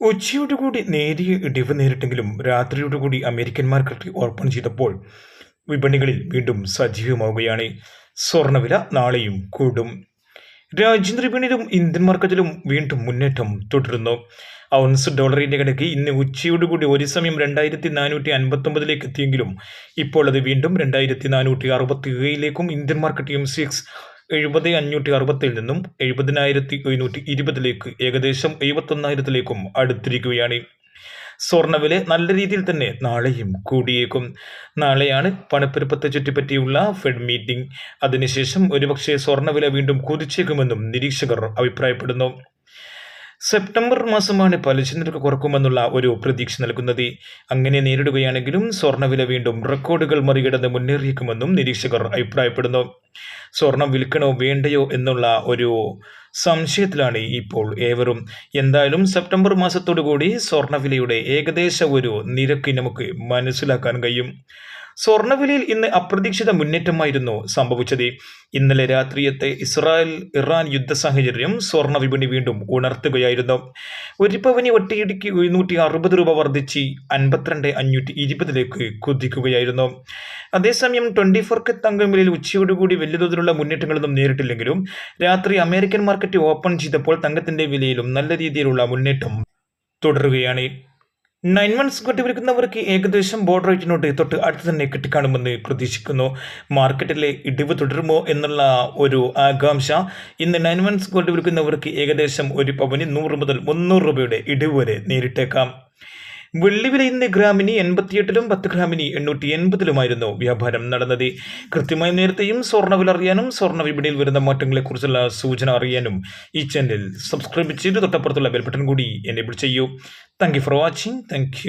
ഉച്ചയോടുകൂടി നേരിയ ഇടിവ് നേരിട്ടെങ്കിലും രാത്രിയോടുകൂടി അമേരിക്കൻ മാർക്കറ്റ് ഓപ്പൺ ചെയ്തപ്പോൾ വിപണികളിൽ വീണ്ടും സജീവമാവുകയാണ്. സ്വർണവില നാളെയും കൂടും. രാജ്യാന്തര വിപണിയിലും ഇന്ത്യൻ മാർക്കറ്റിലും വീണ്ടും മുന്നേറ്റം തുടരുന്നു. ഔൺസ് ഡോളറിന്റെ കണക്ക് ഇന്ന് ഉച്ചയോടുകൂടി ഒരു സമയം രണ്ടായിരത്തി നാനൂറ്റി അൻപത്തൊമ്പതിലേക്ക് എത്തിയെങ്കിലും ഇപ്പോൾ അത് വീണ്ടും രണ്ടായിരത്തി നാനൂറ്റി അറുപത്തി ഏഴിലേക്കും ഇന്ത്യൻ മാർക്കറ്റ് എം സി എഴുപത് അഞ്ഞൂറ്റി അറുപത്തിൽ നിന്നും എഴുപതിനായിരത്തി എഴുന്നൂറ്റി ഇരുപതിലേക്ക് ഏകദേശം എഴുപത്തൊന്നായിരത്തിലേക്കും അടുത്തിരിക്കുകയാണ്. സ്വർണവില നല്ല രീതിയിൽ തന്നെ നാളെയും കൂടിയേക്കും. നാളെയാണ് പണപ്പെരുപ്പത്തെ ചുറ്റിപ്പറ്റിയുള്ള ഫെഡ് മീറ്റിംഗ് അതിനുശേഷം ഒരുപക്ഷെ സ്വർണവില വീണ്ടും കുതിച്ചേക്കുമെന്നും നിരീക്ഷകർ അഭിപ്രായപ്പെടുന്നു. സെപ്റ്റംബർ മാസമാണ് പലിശ നിരക്ക് കുറക്കുമെന്നുള്ള ഒരു പ്രതീക്ഷ നൽകുന്നത്. അങ്ങനെ നേരിടുകയാണെങ്കിലും സ്വർണവില വീണ്ടും റെക്കോർഡുകൾ മറികടന്ന് മുന്നേറിയേക്കുമെന്നും നിരീക്ഷകർ അഭിപ്രായപ്പെടുന്നു. സ്വർണം വിൽക്കണോ വേണ്ടയോ എന്നുള്ള ഒരു സംശയത്തിലാണ് ഇപ്പോൾ ഏവരും. എന്തായാലും സെപ്റ്റംബർ മാസത്തോടു കൂടി സ്വർണവിലയുടെ ഏകദേശ ഒരു നിരക്ക് നമുക്ക് മനസ്സിലാക്കാൻ കഴിയും. സ്വർണവിലയിൽ ഇന്ന് അപ്രതീക്ഷിത മുന്നേറ്റമായിരുന്നു സംഭവിച്ചത്. ഇന്നലെ രാത്രിയത്തെ ഇസ്രായേൽ ഇറാൻ യുദ്ധ സാഹചര്യം സ്വർണ വിപണി വീണ്ടും ഉണർത്തുകയായിരുന്നു. ഒരു പവനി ഒറ്റയിടിക്ക് എഴുന്നൂറ്റി അറുപത് രൂപ വർദ്ധിച്ച് അൻപത്തിരണ്ട് അഞ്ഞൂറ്റി ഇരുപതിലേക്ക് കുതിക്കുകയായിരുന്നു. അതേസമയം ട്വന്റി ഫോർക്ക് തങ്കവിലയിൽ ഉച്ചയോടുകൂടി വലിയ തോതിലുള്ള മുന്നേറ്റങ്ങളൊന്നും നേരിട്ടില്ലെങ്കിലും രാത്രി അമേരിക്കൻ മാർക്കറ്റ് ഓപ്പൺ ചെയ്തപ്പോൾ തങ്കത്തിന്റെ വിലയിലും നല്ല രീതിയിലുള്ള മുന്നേറ്റം തുടരുകയാണ്. നയൻ മന്ത്സ് കൊട്ടിവിൽക്കുന്നവർക്ക് ഏകദേശം ബോർഡർ റേറ്റിനോട് തൊട്ട് അടുത്ത് തന്നെ കിട്ടിക്കാണുമെന്ന് പ്രതീക്ഷിക്കുന്നു. മാർക്കറ്റിലെ ഇടിവ് തുടരുമോ എന്നുള്ള ഒരു ആകാംക്ഷ ഇന്ന് നയൻ മന്ത്സ് കൊട്ടിവിൽക്കുന്നവർക്ക് ഏകദേശം ഒരു പവന് നൂറ് മുതൽ മുന്നൂറ് രൂപയുടെ ഇടിവ് വരെ നേരിട്ടേക്കാം. വെള്ളിവില ഇന്ന് ഗ്രാമിന് എൺപത്തിയെട്ടിലും പത്ത് ഗ്രാമിന് എണ്ണൂറ്റി എൺപതിലുമായിരുന്നു വ്യാപാരം നടന്നത്. കൃത്യമായി നേരത്തെയും സ്വർണവില അറിയാനും സ്വർണ വിപണിയിൽ വരുന്ന മാറ്റങ്ങളെക്കുറിച്ചുള്ള സൂചന അറിയാനും ഈ ചാനൽ സബ്സ്ക്രൈബ് ചെയ്ത് തൊട്ടപ്പുറത്തുള്ള ബെൽബട്ടൺ കൂടി എനേബിൾ ചെയ്യൂ. Thank you for watching thank